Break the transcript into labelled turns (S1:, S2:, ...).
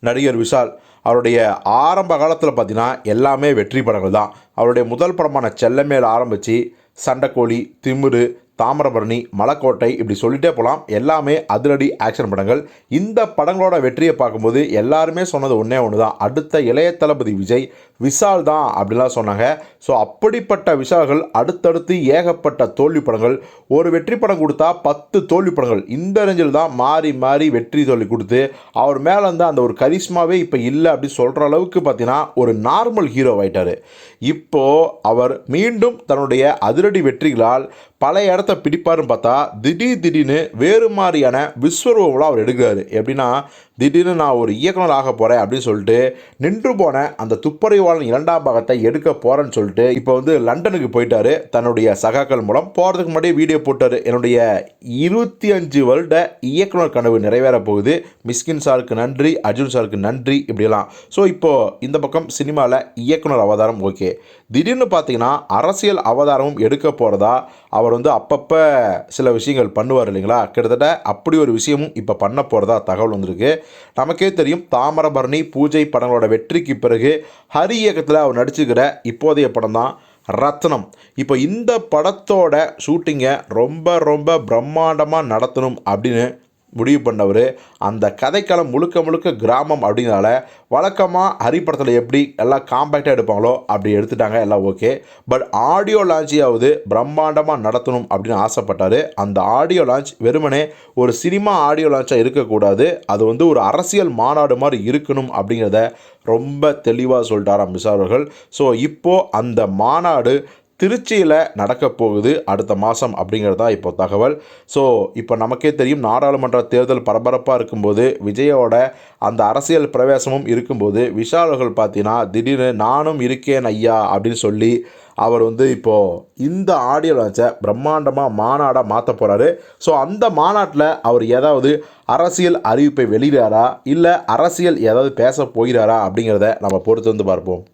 S1: நடிகர் விஷால் அவருடைய ஆரம்ப காலத்தில் பார்த்தீங்கன்னா எல்லாமே வெற்றி படங்கள் தான். அவருடைய முதல் படமான செல்லமேல் ஆரம்பித்து சண்டைக்கோழி திமிரு தாமிரபரணி மலைக்கோட்டை இப்படி சொல்லிட்டே போகலாம் எல்லாமே அதிரடி ஆக்ஷன் படங்கள். இந்த படங்களோட வெற்றியை பார்க்கும்போது எல்லாருமே சொன்னது ஒன்றே ஒன்று தான் அடுத்த இளைய தளபதி விஜய் விஷால் தான் அப்படிலாம் சொன்னாங்க. ஸோ அப்படிப்பட்ட விஷால்கள் அடுத்தடுத்து ஏகப்பட்ட தோல்வி படங்கள். ஒரு வெற்றி படம் கொடுத்தா பத்து தோல்வி படங்கள். இந்த ரேஞ்சில் தான் மாறி மாறி வெற்றி தோல்வி கொடுத்து அவர் மேலே வந்து அந்த ஒரு கரிஷ்மாவே இப்போ இல்லை அப்படி சொல்கிற அளவுக்கு பார்த்தீங்கன்னா ஒரு நார்மல் ஹீரோ ஆயிட்டாரு. இப்போது அவர் மீண்டும் தன்னுடைய அதிரடி வெற்றிகளால் பல படத்தை பிடிப்பாருன்னு பார்த்தா திடீர் திடீர்னு வேறு மாதிரியான விஸ்வரூபம்லாம் அவர் எடுக்கிறாரு. எப்படின்னா திடீர்னு நான் ஒரு இயக்குனர் ஆக போகிறேன் அப்படின்னு சொல்லிட்டு நின்று போன அந்த துப்பறிவாளன் இரண்டாம் பாகத்தை எடுக்க போகிறேன்னு சொல்லிட்டு இப்போ வந்து லண்டனுக்கு போயிட்டாரு. தன்னுடைய சகாக்கள் மூலம் போகிறதுக்கு முன்னாடியே வீடியோ போட்டார். என்னுடைய இருபத்தி அஞ்சு வருட இயக்குனர் கனவு நிறைவேற போகுது. மிஸ்கின் சாருக்கு நன்றி அர்ஜுன் சாருக்கு நன்றி இப்படிலாம் ஸோ இப்போது இந்த பக்கம் சினிமாவில் இயக்குனர் அவதாரம் ஓகே. திடீர்னு பார்த்தீங்கன்னா அரசியல் அவதாரமும் எடுக்க போகிறதா அவர் வந்து அப்பப்போ சில விஷயங்கள் பண்ணுவார் இல்லைங்களா? கிட்டத்தட்ட அப்படி ஒரு விஷயமும் இப்போ பண்ண போகிறதா தகவல் வந்திருக்கு. நமக்கே தெரியும் தாமரபரணி பூஜை படங்களோட வெற்றிக்கு பிறகு ஹரி இயக்கத்தில் அவர் நடிச்சுக்கிற இப்போதைய படம் தான் ரத்னம். இப்போ இந்த படத்தோட ஷூட்டிங்கை ரொம்ப ரொம்ப பிரம்மாண்டமாக நடத்தணும் அப்படின்னு முடிவு பண்ணவர். அந்த கதைக்களம் முழுக்க முழுக்க கிராமம் அப்படிங்கிறனால வழக்கமாக ஹரி படத்தில் எப்படி எல்லாம் காம்பேக்டாக எடுப்பாங்களோ அப்படி எடுத்துட்டாங்க எல்லாம் ஓகே பட் ஆடியோ லான்ச்சையாவது பிரம்மாண்டமாக நடத்தணும் அப்படின்னு ஆசைப்பட்டார். அந்த ஆடியோ லான்ச் வெறுமனே ஒரு சினிமா ஆடியோ லான்ச்சாக இருக்கக்கூடாது. அது வந்து ஒரு அரசியல் மாநாடு மாதிரி இருக்கணும் அப்படிங்கிறத ரொம்ப தெளிவாக சொல்லிட்டாராம் மிஸ் அவர்கள். ஸோ இப்போது அந்த மாநாடு திருச்சியில் நடக்க போகுது அடுத்த மாதம் அப்படிங்கிறது தான் இப்போ தகவல். ஸோ இப்போ நமக்கே தெரியும் நாடாளுமன்ற தேர்தல் பரபரப்பாக இருக்கும்போது விஜயோட அந்த அரசியல் பிரவேசமும் இருக்கும்போது விஷால் அவர்கள் பார்த்தீங்கன்னா திடீர்னு நானும் இருக்கேன் ஐயா அப்படின்னு சொல்லி அவர் வந்து இப்போது இந்த ஆடியோ லான்ச்சை பிரம்மாண்டமாக மாநாடாக மாற்ற போகிறாரு ஸோ அந்த மாநாட்டில் அவர் ஏதாவது அரசியல் அறிவிப்பை வெளியிடாரா இல்லை அரசியல் ஏதாவது பேச போகிறாரா அப்படிங்கிறத நம்ம பொறுத்து வந்து பார்ப்போம்.